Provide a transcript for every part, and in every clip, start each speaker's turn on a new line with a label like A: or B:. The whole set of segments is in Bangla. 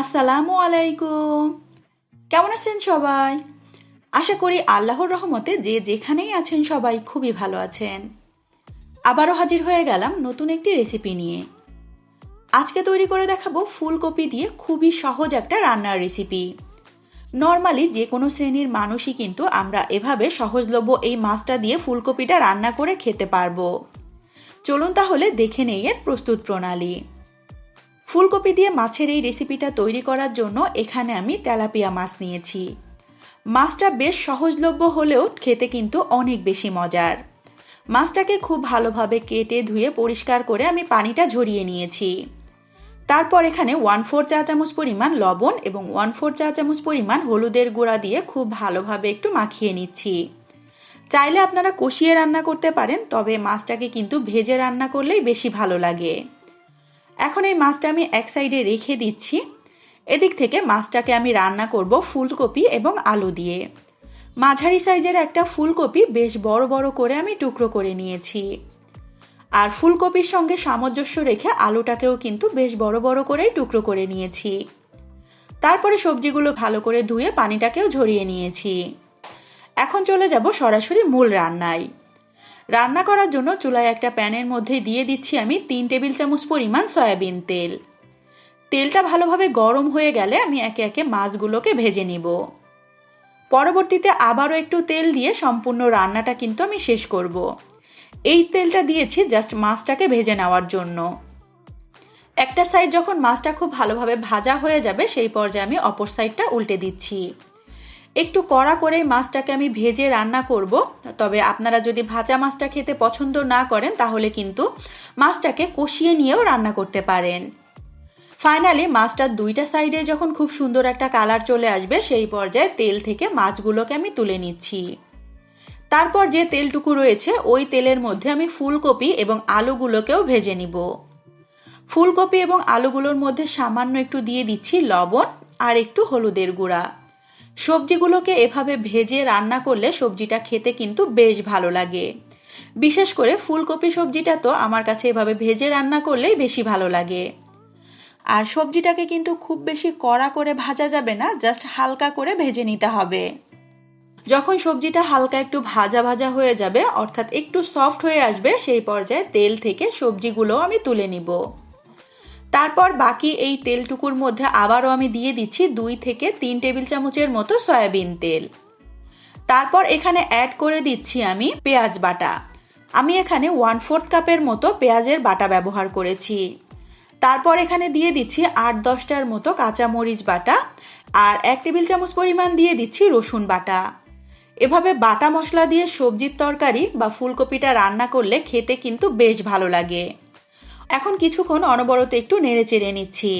A: আসসালামু আলাইকুম। কেমন আছেন সবাই? আশা করি আল্লাহর রহমতে যে যেখানেই আছেন সবাই খুবই ভালো আছেন। আবারও হাজির হয়ে গেলাম নতুন একটি রেসিপি নিয়ে। আজকে তৈরি করে দেখাবো ফুলকপি দিয়ে খুবই সহজ একটা রান্নার রেসিপি নর্মালি যে কোনো শ্রেণির মানুষই কিন্তু আমরা এভাবে সহজলভ্য এই মাছটা দিয়ে ফুলকপিটা রান্না করে খেতে পারব। চলুন তাহলে দেখে নেই এর প্রস্তুত প্রণালী। ফুলকপি দিয়ে মাছের এই রেসিপিটা তৈরি করার জন্য এখানে আমি তেলাপিয়া মাছ নিয়েছি। মাছটা বেশ সহজলভ্য হলেও খেতে কিন্তু অনেক বেশি মজার। মাছটাকে খুব ভালোভাবে কেটে ধুয়ে পরিষ্কার করে আমি পানিটা ঝরিয়ে নিয়েছি। তারপর এখানে ওয়ান ফোর চা চামচ পরিমাণ লবণ এবং ওয়ান ফোর চা চামচ পরিমাণ হলুদের গুঁড়া দিয়ে খুব ভালোভাবে একটু মাখিয়ে নিচ্ছি। চাইলে আপনারা কষিয়ে রান্না করতে পারেন, তবে মাছটাকে কিন্তু ভেজে রান্না করলেই বেশি ভালো লাগে। এখন এই মাছটা আমি এক সাইডে রেখে দিচ্ছি। এদিক থেকে মাছটাকে আমি রান্না করব ফুলকপি এবং আলু দিয়ে। মাঝারি সাইজের একটা ফুলকপি বেশ বড় বড় করে আমি টুকরো করে নিয়েছি। আর ফুলকপির সঙ্গে সামঞ্জস্য রেখে আলুটাকেও কিন্তু বেশ বড় বড় করেই টুকরো করে নিয়েছি। তারপরে সবজিগুলো ভালো করে ধুয়ে পানিটাকেও ঝরিয়ে নিয়েছি। এখন চলে যাব সরাসরি মূল রান্নায়। রান্না করার জন্য চুলায় একটা প্যানের মধ্যে দিয়ে দিচ্ছি আমি তিন টেবিল চামচ পরিমাণ সয়াবিন তেল। তেলটা ভালোভাবে গরম হয়ে গেলে আমি একে একে মাছগুলোকে ভেজে নিব। পরবর্তীতে আবারও একটু তেল দিয়ে সম্পূর্ণ রান্নাটা কিন্তু আমি শেষ করব। এই তেলটা দিয়েছি জাস্ট মাছটাকে ভেজে নেওয়ার জন্য। একটা সাইড যখন মাছটা খুব ভালোভাবে ভাজা হয়ে যাবে, সেই পর্যায়ে আমি অপর সাইডটা উল্টে দিচ্ছি। একটু কড়া করে মাছটাকে আমি ভেজে রান্না করব। তবে আপনারা যদি ভাজা মাছটা খেতে পছন্দ না করেন, তাহলে কিন্তু মাছটাকে কষিয়ে নিয়েও রান্না করতে পারেন। ফাইনালি মাছটার দুইটা সাইডে যখন খুব সুন্দর একটা কালার চলে আসবে, সেই পর্যায়ে তেল থেকে মাছগুলোকে আমি তুলে নিচ্ছি। তারপর যে তেলটুকু রয়েছে, ওই তেলের মধ্যে আমি ফুলকপি এবং আলুগুলোকেও ভেজে নিব। ফুলকপি এবং আলুগুলোর মধ্যে সামান্য একটু দিয়ে দিচ্ছি লবণ আর একটু হলুদের গুঁড়া। সবজিগুলোকে এভাবে ভেজে রান্না করলে সবজিটা খেতে কিন্তু বেশ ভালো লাগে। বিশেষ করে ফুলকপি সবজিটা তো আমার কাছে এভাবে ভেজে রান্না করলেই বেশি ভালো লাগে। আর সবজিটাকে কিন্তু খুব বেশি কড়া করে ভাজা যাবে না, জাস্ট হালকা করে ভেজে নিতে হবে। যখন সবজিটা হালকা একটু ভাজা ভাজা হয়ে যাবে, অর্থাৎ একটু সফট হয়ে আসবে, সেই পর্যায়ে তেল থেকে সবজিগুলো আমি তুলে নিব। তারপর বাকি এই তেলটুকুর মধ্যে আবারও আমি দিয়ে দিচ্ছি দুই থেকে তিন টেবিল চামচের মতো সয়াবিন তেল। তারপর এখানে অ্যাড করে দিচ্ছি আমি পেঁয়াজ বাটা। আমি এখানে ওয়ান ফোর্থ কাপের মতো পেঁয়াজের বাটা ব্যবহার করেছি। তারপর এখানে দিয়ে দিচ্ছি আট দশটার মতো কাঁচা মরিচ বাটা আর এক টেবিল চামচ পরিমাণ দিয়ে দিচ্ছি রসুন বাটা। এভাবে বাটা মশলা দিয়ে সবজির তরকারি বা ফুলকপিটা রান্না করলে খেতে কিন্তু বেশ ভালো লাগে। এখন কিছুক্ষণ অনবরত একটু নেড়ে চেড়ে নিচ্ছি।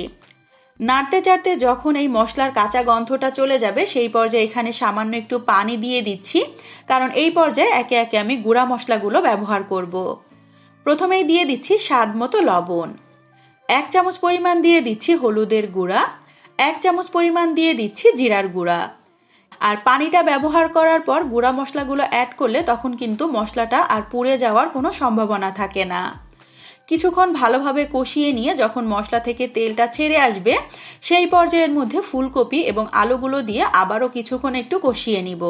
A: নাড়তে চাড়তে যখন এই মশলার কাঁচা গন্ধটা চলে যাবে, সেই পর্যায়ে এখানে সামান্য একটু পানি দিয়ে দিচ্ছি, কারণ এই পর্যায়ে একে একে আমি গুঁড়া মশলাগুলো ব্যবহার করব। প্রথমেই দিয়ে দিচ্ছি স্বাদ মতো লবণ। এক চামচ পরিমাণ দিয়ে দিচ্ছি হলুদের গুঁড়া, এক চামচ পরিমাণ দিয়ে দিচ্ছি জিরার গুঁড়া। আর পানিটা ব্যবহার করার পর গুঁড়া মশলাগুলো অ্যাড করলে তখন কিন্তু মশলাটা আর পুড়ে যাওয়ার কোনো সম্ভাবনা থাকে না। কিছুক্ষণ ভালোভাবে কষিয়ে নিয়ে যখন মশলা থেকে তেলটা ছেড়ে আসবে, সেই পর্যায়ের মধ্যে ফুলকপি এবং আলুগুলো দিয়ে আবারও কিছুক্ষণ একটু কষিয়ে নিব।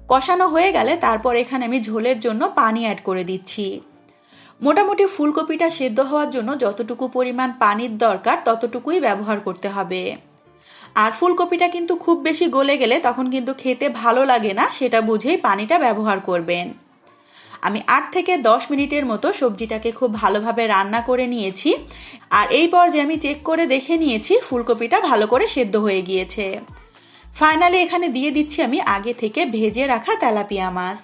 A: কষানো হয়ে গেলে তারপর এখানে আমি ঝোলের জন্য পানি অ্যাড করে দিচ্ছি। মোটামুটি ফুলকপিটা সেদ্ধ হওয়ার জন্য যতটুকু পরিমাণ পানির দরকার ততটুকুই ব্যবহার করতে হবে। আর ফুলকপিটা কিন্তু খুব বেশি গলে গেলে তখন কিন্তু খেতে ভালো লাগে না, সেটা বুঝেই পানিটা ব্যবহার করবেন। আমি আট থেকে দশ মিনিটের মতো সবজিটাকে খুব ভালোভাবে রান্না করে নিয়েছি। আর এই পর্যায়ে আমি চেক করে দেখে নিয়েছি, ফুলকপিটা ভালো করে সেদ্ধ হয়ে গিয়েছে। ফাইনালি এখানে দিয়ে দিচ্ছি আমি আগে থেকে ভেজে রাখা তেলাপিয়া মাছ।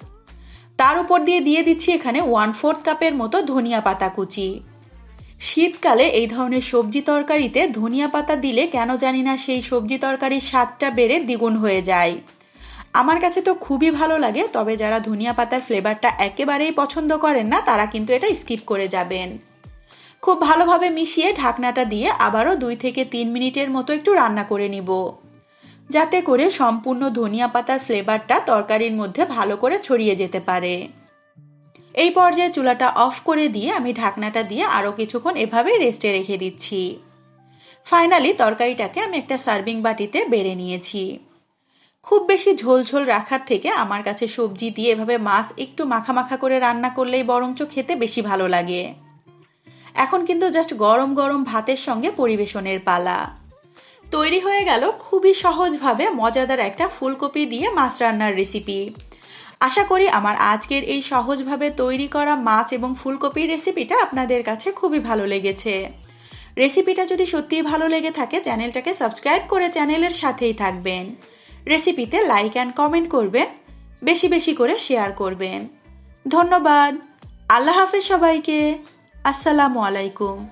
A: তার উপর দিয়ে দিয়ে দিচ্ছি এখানে ওয়ান ফোর্থ কাপের মতো ধনিয়া পাতা কুচি। শীতকালে এই ধরনের সবজি তরকারিতে ধনিয়া পাতা দিলে কেন জানি না সেই সবজি তরকারির স্বাদটা বেড়ে দ্বিগুণ হয়ে যায়। আমার কাছে তো খুবই ভালো লাগে, তবে যারা ধনিয়া পাতার ফ্লেভারটা একেবারেই পছন্দ করেন না, তারা কিন্তু এটা স্কিপ করে যাবেন। খুব ভালোভাবে মিশিয়ে ঢাকনাটা দিয়ে আবারও দুই থেকে তিন মিনিটের মতো একটু রান্না করে নিব। যাতে করে সম্পূর্ণ ধনিয়া পাতার ফ্লেভারটা তরকারির মধ্যে ভালো করে ছড়িয়ে যেতে পারে। এই পর্যায়ে চুলাটা অফ করে দিয়ে আমি ঢাকনাটা দিয়ে আরও কিছুক্ষণ এভাবে রেস্টে রেখে দিচ্ছি। ফাইনালি তরকারিটাকে আমি একটা সার্ভিং বাটিতে বেড়ে নিয়েছি। খুব বেশি ঝোল ঝোল রাখার থেকে আমার কাছে সবজি দিয়ে এভাবে মাছ একটু মাখা মাখা করে রান্না করলেই বরঞ্চ খেতে বেশি ভালো লাগে। এখন কিন্তু জাস্ট গরম গরম ভাতের সঙ্গে পরিবেশনের পালা। তৈরি হয়ে গেল খুবই সহজভাবে মজাদার একটা ফুলকপি দিয়ে মাছ রান্নার রেসিপি আশা করি আমার আজকের এই সহজভাবে তৈরি করা মাছ এবং ফুলকপির রেসিপিটা আপনাদের কাছে খুবই ভালো লেগেছে। রেসিপিটা যদি সত্যিই ভালো লেগে থাকে, চ্যানেলটাকে সাবস্ক্রাইব করে চ্যানেলের সাথেই থাকবেন। রেসিপিতে লাইক অ্যান্ড কমেন্ট করবেন, বেশি বেশি করে শেয়ার করবেন। ধন্যবাদ। আল্লাহ হাফেজ সবাইকে। আসসালামু আলাইকুম।